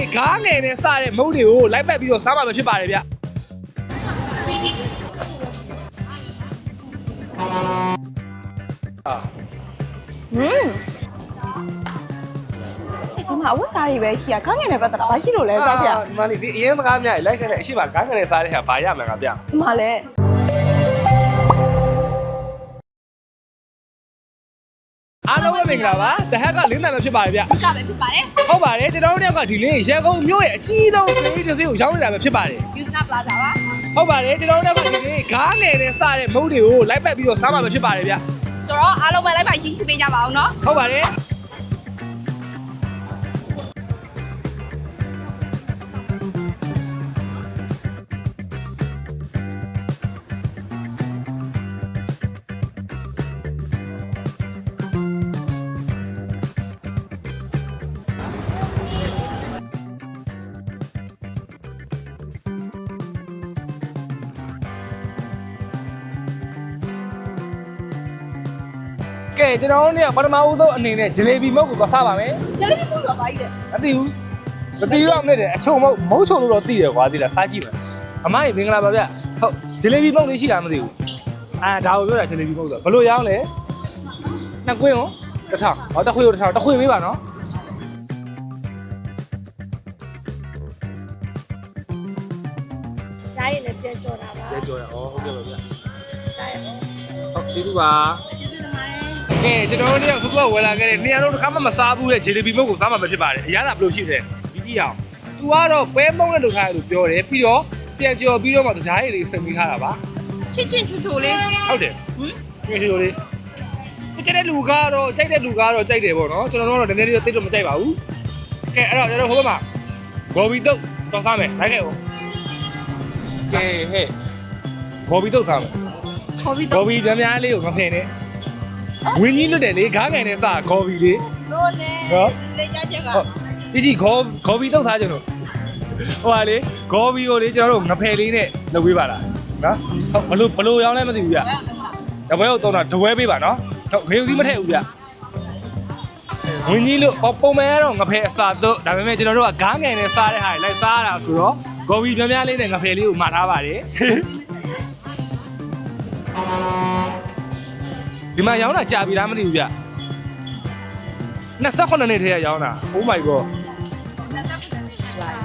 လေးခါငယ်နဲ့စတဲ့မုတ်တွေကိုလိုက်ပတ်ပြီးတော့စားမှာပဲဖြစ်ပါတယ်ဗျဟင်းဒီမှာအဝတ်စားတွေပဲရှိရခန်းငယ်နဲ့ပတ်သက်တာဘာရှိလို့လဲစားကြဒီမလေးဒီအရင်စကားများလိုက်ခဲ့တဲ့အရှိပါခါငယ်နဲ့စားတဲ့ဟာဘာရမလဲကဗျဒီမှာလဲ အားလုံးပဲမင်္ဂလာပါတဟက်ကလင်းတန်ပဲဖြစ်ပါတယ်ဗျကပဲဖြစ်ပါတယ် ဟုတ်ပါတယ်ကျွန်တော်တို့တယောက်ကဒီလေးရန်ကုန်မြို့ရဲ့အကြီးဆုံးဖေးတစ်စီးကိုရောင်းနေတာပဲဖြစ်ပါတယ်ယူနာပလာဇာပါဟုတ်ပါတယ်ကျွန်တော်တို့တယောက်ကဒီလေးခါငယ်နဲ့စတဲ့မုတ်တွေကိုလိုက်ပတ်ပြီးတော့စားမှာပဲဖြစ်ပါတယ်ဗျဆိုတော့အားလုံးပဲလိုက်ပါရင်းရှိပေးကြပါအောင်နော်ဟုတ်ပါတယ် ကဲကျွန်တော်တို့เนี่ยပထမဦးဆုံးအနေနဲ့ဂျလေဘီမုတ်ကိုသွားစားပါမယ် ကျလေးစုတော့ပါကြီးတယ် မသိဘူးမသိဘူးအမနဲ့တဲ့အချုံမုတ်မုတ်ချုံလို့တော့သိတယ်ကွာသိလားစားကြည့်မယ်အမကြီးမင်္ဂလာပါဗျဟုတ်ဂျလေဘီမုတ်လေးရှိလားမသိဘူးအာဒါကိုပြောတာဂျလေဘီမုတ်ဆိုဘယ်လိုရောင်းလဲနှစ်ကွင်းရောတစ်ထောင်ဟောတစ်ခွေရောတစ်ထောင်တစ်ခွေပေးပါနော် ဈားရည်လည်းပြန်ကြော်တာပါ ရဲကြော်ရဩဟုတ်ကဲ့ပါဗျ ဈားရည် ဟုတ်ကျေးဇူးပါ ကျေးဇူးတင်ပါတယ် ကဲကျွန်တော်တို့เนี่ยခုကဝယ်လာခဲ့တဲ့နေရာတော့တစ်ခါမှမစားဘူးတဲ့ဂျလေဘီမုတ်ကိုစားမှာပဲဖြစ်ပါတယ်အရသာဘယ်လိုရှိတယ်ဒီကြည့်အောင်သူကတော့ပွဲမုတ်နဲ့လုပ်ထားတယ်လို့ပြောတယ်ပြီးတော့ပြန်ကြော်ပြီးတော့မှတကြားရည်လေးစိတ်ပြီးထားတာပါ ချစ်ချင်းချူချူလေး ဟုတ်တယ် ဟမ် ပြည့်စုံလေးကြိုက်တဲ့လူကတော့ကြိုက်တဲ့လူကတော့ကြိုက်တယ်ပေါ့နော်ကျွန်တော်တို့ကတော့နည်းနည်းလေးတိတ်တော့မကြိုက်ပါဘူးကဲအဲ့တော့ကျွန်တော်ဟိုဘက်မှာဂေါ်ဘီတုတ်တော့စားမယ်လိုက်ခဲ့ဦးကဲဟဲ့ဂေါ်ဘီတုတ်စားမယ် ခေါ်ပြီး ဂေါ တော့ ်ဘီများများလေးကိုမဖင်နဲ့ ဝင်းကြီးလွတ်တယ်လေခါးငယ်နဲ့စားဂေါ်ဘီလေးလို့နဲ့နော်လေကြချက်ကဟုတ်ဒီကြီးဂေါ်ဂေါ်ဘီတုတ်စားကြလို့ဟိုပါလေဂေါ်ဘီကိုလေကျွန်တော်တို့ငဖယ်လေးနဲ့လုပ်ပေးပါလားနော်ဟုတ်ဘလို့ဘလို့ရောင်းလဲမသိဘူးဗျတပွဲကိုတော့တပွဲပေးပါနော်ဟုတ်ငေဦးစီးမထည့်ဘူးဗျဝင်းကြီးလို့ဟောပုံမှန်ကတော့ငဖယ်အစာတော့ဒါပေမဲ့ကျွန်တော်တို့ကဂားငယ်နဲ့စားတဲ့ဟာတွေလိုက်စားရတာဆိုတော့ဂေါ်ဘီများများလေးနဲ့ငဖယ်လေးကိုမှာထားပါတယ် ဒီမှာရောင်းတာကြာပြီလားမသိဘူးဗျ28နှစ်ထဲကရောင်းတာ Oh my god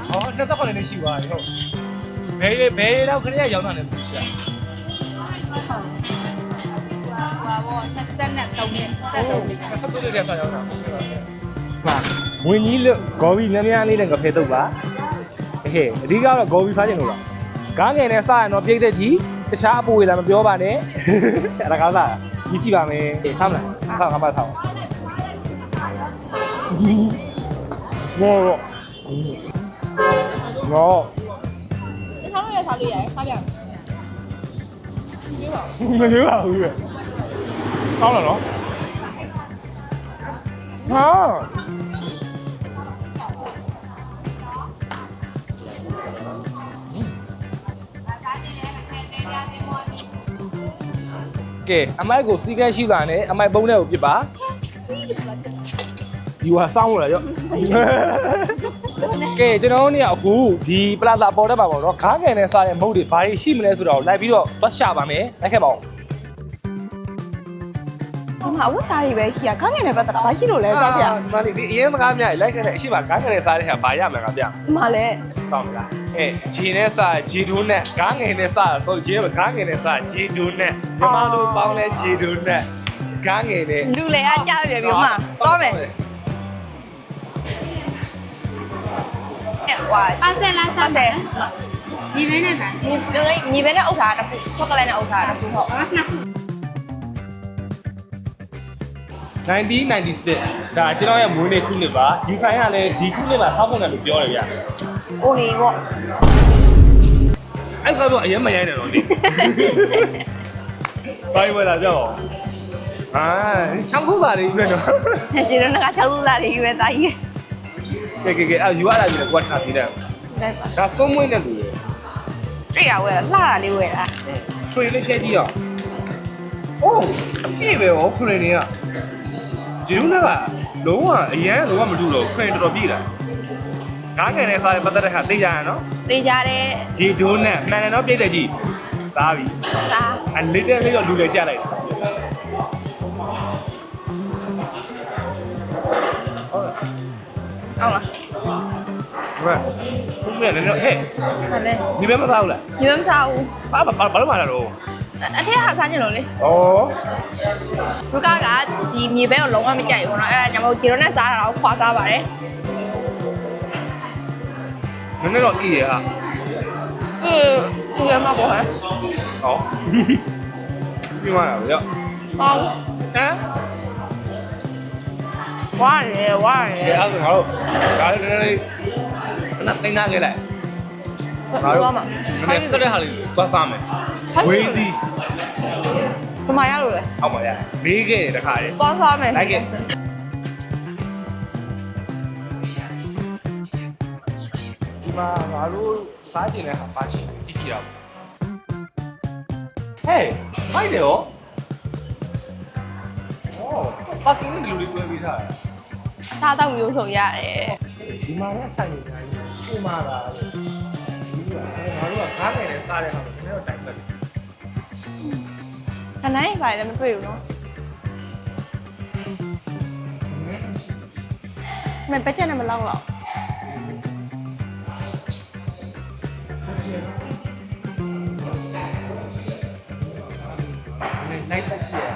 ဟော28နှစ်ရှိသွားပြီဟုတ်ဘယ်ဘယ်တော့ခရီးရောင်းတာလဲမသိဘူးဗျဟာဘော23နဲ့3နဲ့73လေးဆက်သွယ်တဲ့ဆက်ရောက်တာပါဝင်းကြီးလို့ဂေါ်ဘီများများလေးနဲ့ငဖဲတော့ပါဟဲ့အဓိကတော့ဂေါ်ဘီစားခြင်းလို့ပါကားငယ်နဲ့စားရင်တော့ပြိတ်သက်ကြီးတခြားအပူတွေလည်းမပြောပါနဲ့အဲ့ဒါကားစား ကြီးကြည့်ပါမယ်ထားမလားစားငါပါထားမောမောဒီထားလို့ရစားလို့ရတယ်စားပြမယ်မပြောပါဘူးပဲကောင်းလားနော်ဟာ ကဲအမိုက်ကိုစီးကဲရှိတာနဲ့အမိုက်ပုံးတဲ့ကိုပြစ်ပါဒီဟာစောင်းလာရော့ကဲကျွန်တော်တို့နေအခုဒီပလာဇာပေါ်တက်ပါပေါ့နော်ခါငယ်နဲ့စားတဲ့မုတ်တွေဘာတွေရှိမလဲဆိုတော့လိုက်ပြီးတော့တွက်ရှာပါမယ်လိုက်ခဲ့ပါဦး မှာအဝတ်စားတွေပဲရှိရခန်းငယ်နဲ့ပတ်သက်တာဘာရှိလို့လဲစားကြဒီမှာလေဒီအရင်စကားများလိုက်ခဲ့တဲ့အရှိပါကားငယ်နဲ့စားတဲ့ဟာဘာရမလဲကဗျဒီမှာလဲတောင်းမလားအဲဂျီနဲ့စားဂျီဒိုးနဲ့ကားငယ်နဲ့စားဆိုဂျီကကားငယ်နဲ့စားဂျီဒိုးနဲ့မြန်မာလိုပေါင်းလဲဂျီဒိုးနဲ့ကားငယ်နဲ့လူလေအကြပြပြီမှာသွားမယ်ဟွာပါဆယ်လားပါစားစတယ်ယ်ဒီမဲနဲ့ပါညီပြောညီပဲနဲ့အုပ်ထားတာတစ်ခုချောကလက်နဲ့အုပ်ထားတာတစ်ခုဟုတ်ဘာနှစ်ခု 1996ဒါကျွန်တော်ရဲ့မွေးနေ့ခုနှစ်ပါဒီဆိုင်ကလည်းဒီခုနှစ်မှာထောက်ပုံတယ်လို့ပြောတယ်ဗျအိုနေပေါ့အဲ့ကတော့အရင်မရိုင်းတယ်တော့ဒီဘိုင်ဝဲလာကြောက်အာချောင်းခုသားလေးပဲနော်ကျေတော့ငါ6စုသားတွေယူပဲတာကြီးကဲကဲကဲအယူရတာကြီးလည်းကွာထားပြီးတယ်လိုက်ပါဒါဆုံးမွေးတဲ့လူရဲ့တွေ့ရဝဲလှတာလေးဝဲတာထွေလေးဖြဲကြည့်အောင်အိုးအေးပဲဟောခရင်နေက ဂျီရုနာကလုံးဝအရန်လုံးဝမတူတော့ခရင်တော်တော်ပြည့်လာငါးငယ်နဲ့စားတဲ့ပတ်သက်တဲ့ခါသိကြရနော်သေးကြတဲ့ဂျီဒိုးနဲ့မှန်တယ်နော်ပြည့်တဲ့ကြီးစားပြီသားအလေးတဲ့လေးတော့လူလေကြလိုက်တယ်ဟုတ်လားအောင်လားဘယ်ဘုမေလည်းဟဲ့ဟုတ်လေဒီဘက်မစားဘူးလားဒီမမစားဘူးဘာဘာဘာလို့မလာတော့ အထက်ဟာစားကြလို့လေ ဩ လူကကဒီမြေဘဲကိုလုံးဝမကြိုက်ဘူးเนาะအဲ့ဒါညမတို့ဂျီရိုနဲ့စားတာတော့ခွာစားပါတယ် နည်းနည်းတော့အေးရဟာ อืมဒီမှာပေါ့ဟဲ့ ဟောပြီးသွားတာဗျာ ကောင်း ဟမ် ဝါရဲဝါရဲ ဒီအဲ့ဒါငါတို့ဒါလည်းနည်းနည်းလေးခဏသိမ်းသားခဲ့လိုက် ဘာလို့မနည်းနည်းစတဲ့ဟာလေးသွားစားမယ်ဝေးသည်ဘယ်မှာရလို့လဲအောက်မှာရဘေးခဲ့တယ်တခါလေသွားစားမယ်လိုက်ခဲ့ဒီမှာငါတို့စားကျင်တဲ့ဟာပါရှိတယ်ကြည့်ကြည့်ရအောင်ဟေးမိုက်တယ်ရောဩပါကင်းနဲ့ဒီလိုလေးတွဲပေးထားတယ်စားတော့မျိုးစုံရတယ်ဒီမှာလည်းဆိုင်နေဆိုင်နေရှင်းမာတာလေဒီက မှာကားငယ်နဲ့စားတဲ့ဟာကိုနည်းနည်းတော့တိုင်ပတ်တယ်ခဏရင်ဘာလဲမတွေ့ဘူးနော်မင်းပက်ချက်နဲ့မလောက်တော့လိုက်တက်ချင်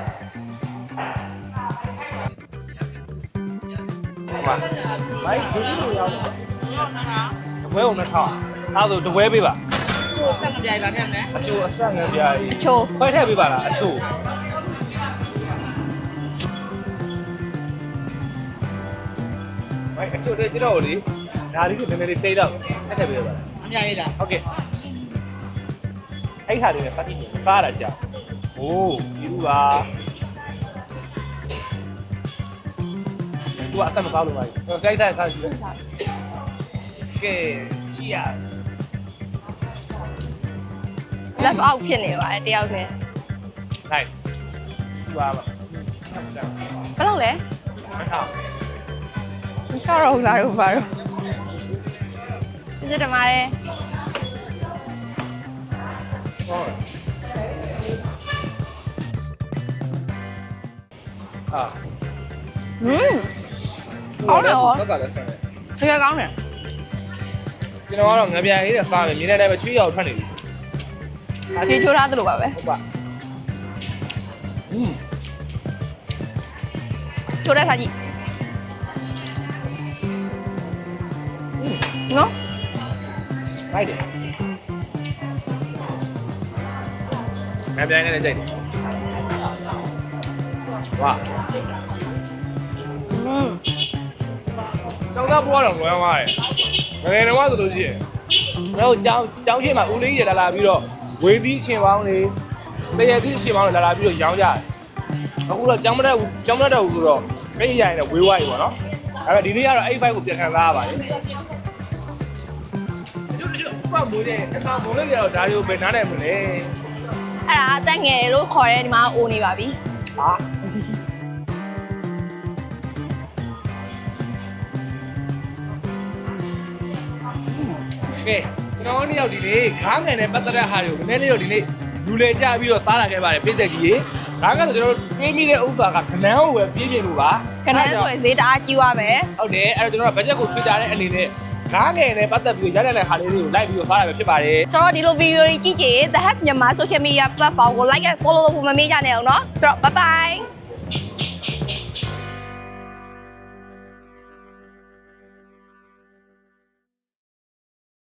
ပါဘိုက်ဒီလိုရောက်တာတပွဲုံနဲ့ထောက်အဲ့ဒါဆိုတပွဲပေးပါ ကိုစက်ကြိုင်ပါခဲ့မယ်အချိုအဆက်ငန်းပြားကြီးအချိုခွဲထည့်ပေးပါလားအချိုဘိုက်အချိုတဲ့ကျွန်တော်လေဒါလေးကိုနည်းနည်းလေးတိတ်တော့ထည့်ထည့်ပေးပါလားအများကြီးလားဟုတ်ကဲ့အဲ့ဟာလေးနဲ့စတိစားရကြโอ้ဒီလူပါသူကအဆက်မစားလို့ပါဘူးစိုက်ဆိုင်စားကြည့်ကဲချီရ left out ဖြစ်နေပါတယ်တယောက်တည်းနိုင်ဒီပါပါဘယ်လောက်လဲမထားမလျှော့တော့ဘူးလားတို့ဘာလို့ဒီတမားရဲ့ဟုတ်အာဟွန်းကောင်းတယ်ဟောသက်ကလည်းဆန်းတယ်တကယ်ကောင်းတယ်ကျွန်တော်ကတော့ငပြန်လေးနဲ့စားမယ်မြင်းတဲ့တိုင်းပဲချွေးရောက်ထွက်နေပြီ ပြေချိုးထားသလိုပါပဲ ဟုတ်ပါอืม ချိုးတဲ့စားကြည့် อืม နော် လိုက်တယ်ငပြန်လေးနဲ့ကြိုက်တယ်ဝါ อืม ကျောင်းသားဘွားတော်လွယ်သွားတယ်ငယ်ငယ်တော့ဆိုလို့ရှိရင်ကျွန်တော်ကျောင်းကျောင်းရှိမှာဦးလေးရလာလာပြီးတော့ ဝေသီးအချင်းပေါင်းတွေတရသီးအချင်းပေါင်းတွေလာလာပြီးတော့ရောင်းကြတယ်အခုတော့ကျောင်းမတက်ဘူးကျောင်းမတက်တော့ဘူးဆိုတော့ပြည့်ရရင်လည်းဝေးဝါးပြီပေါ့နော်ဒါပေမဲ့ဒီနေ့ကတော့အဲ့ဘိုက်ကိုပြန်ခံစားရပါတယ်ဘာမိုးတဲ့အခါမိုးလေးတွေတော့ဒါတွေကိုပဲနားတယ်မလဲအဲ့ဒါအသက်ငယ်လို့ခေါ်တဲ့ဒီမှာအိုနေပါပြီဟာကဲ ကျွန်တော်တို့ရောက်ဒီနေ့ခါငယ်နဲ့ပတ်သက်တဲ့ဟာတွေကိုနည်းနည်းလေးတော့ဒီနေ့လူလေကြပြီးတော့စားလာခဲ့ပါတယ်ပြည့်တဲ့ကြီးရေဒါကဆိုကျွန်တော်တို့တွေးမိတဲ့ဥစ္စာကကနန်းကိုပဲပြည့်ပြည့်လို့ပါ ကနန်းဆိုရင်ဈေးတအားကြီးသွားမယ် ဟုတ်တယ်အဲ့တော့ကျွန်တော်ကဘတ်ဂျက်ကိုချွေးကြတဲ့အနေနဲ့ခါငယ်နဲ့ပတ်သက်ပြီးရတဲ့တဲ့ဟာလေးတွေကိုလိုက်ပြီးတော့စားရပဲဖြစ်ပါတယ် ကျွန်တော်ဒီလိုဗီဒီယိုတွေကြည့်ကြည့် The Hub မြန်မာ social media platform ကို like and follow လုပ်ဖို့မမေ့ကြနဲ့အောင်เนาะဆိုတော့ bye bye